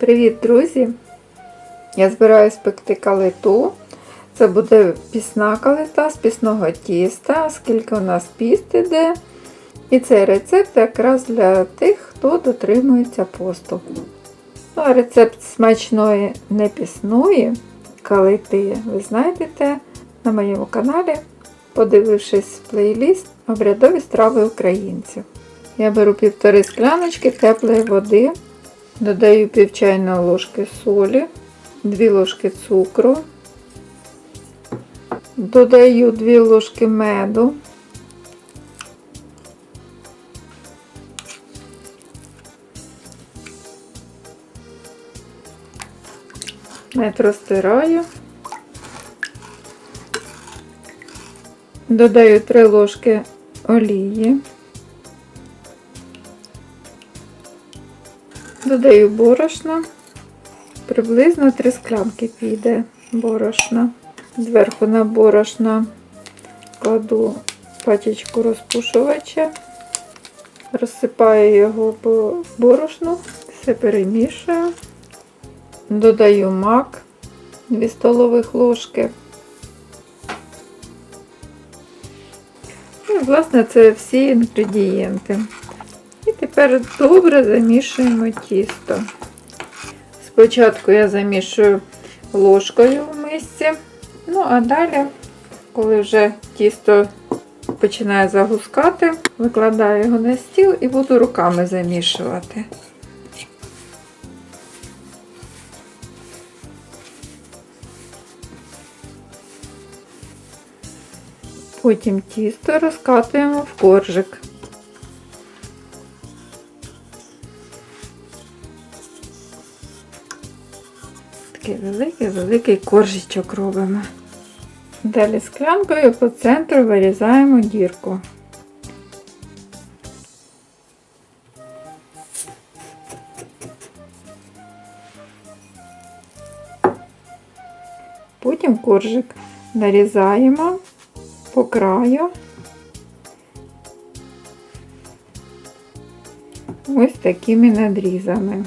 Привіт, друзі! Я збираюсь пекти калиту. Це буде пісна калита з пісного тіста, оскільки у нас піст іде. І цей рецепт якраз для тих, хто дотримується посту. Ну, а рецепт смачної непісної калити ви знайдете на моєму каналі, подивившись плейліст Обрядові страви українців. Я беру півтори скляночки теплої води. Додаю пів чайної ложки солі, 2 ложки цукру, додаю 2 ложки меду, мед розтираю, додаю 3 ложки олії. Додаю борошно, приблизно 3 склянки піде борошна. Зверху на борошно кладу пачечку розпушувача, розсипаю його по борошну, все перемішую, додаю мак 2 столових ложки. І, власне, це всі інгредієнти. Тепер добре замішуємо тісто. Спочатку я замішую ложкою в мисці, ну а далі, коли вже тісто починає загускати, викладаю його на стіл і буду руками замішувати. Потім тісто розкатуємо в коржик. Такий великий-великий коржичок робимо. Далі склянкою по центру вирізаємо дірку. Потім коржик нарізаємо по краю. Ось такими надрізами.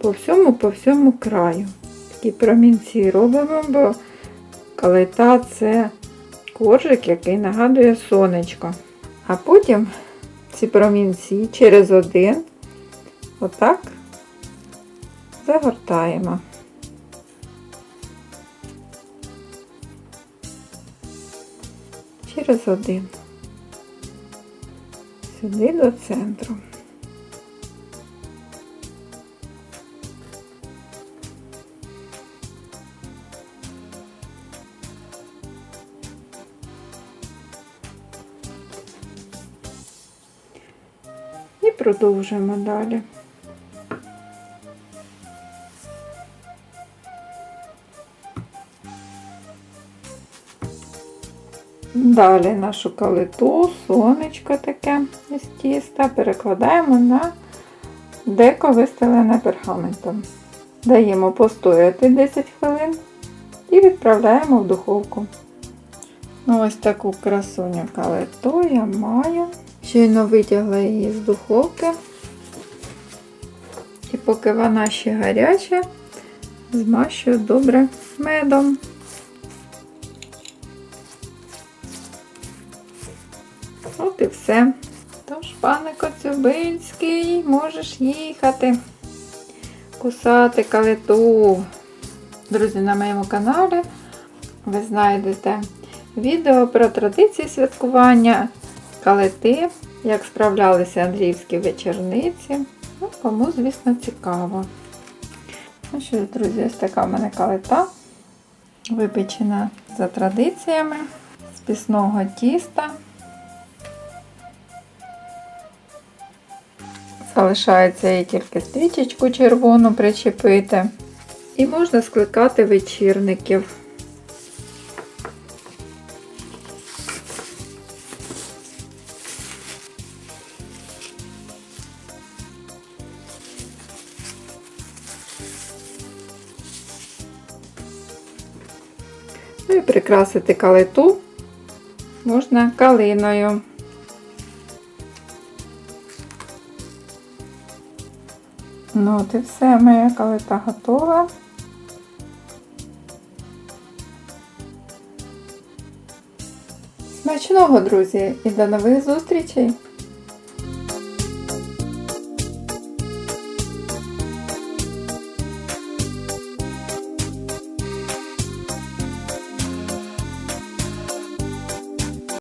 По всьому, по всьому краю. Такі промінці робимо, бо калита це коржик, який нагадує сонечко. А потім ці промінці через один отак загортаємо. Через один. Сюди до центру. І продовжуємо далі. Далі нашу калиту, сонечко таке з тіста перекладаємо на деко вистелене пергаментом. Даємо постояти 10 хвилин і відправляємо в духовку. Ну, ось таку красуню калиту я маю. Щойно витягла її з духовки. І поки вона ще гаряча, змащую добре медом. От і все. Тож, пане Коцюбинський, можеш їхати, кусати калиту. Друзі, на моєму каналі ви знайдете відео про традиції святкування калити, як справлялися андріївські вечорниці. Ну, Кому, звісно, цікаво. Ну що друзі, ось така в мене калита, випечена за традиціями з пісного тіста. Залишається їй тільки стрічечку червону причепити. І можна скликати вечірників. Ну і прикрасити калиту можна калиною. Ну, от і все, моя калита готова. Смачного, друзі, і до нових зустрічей!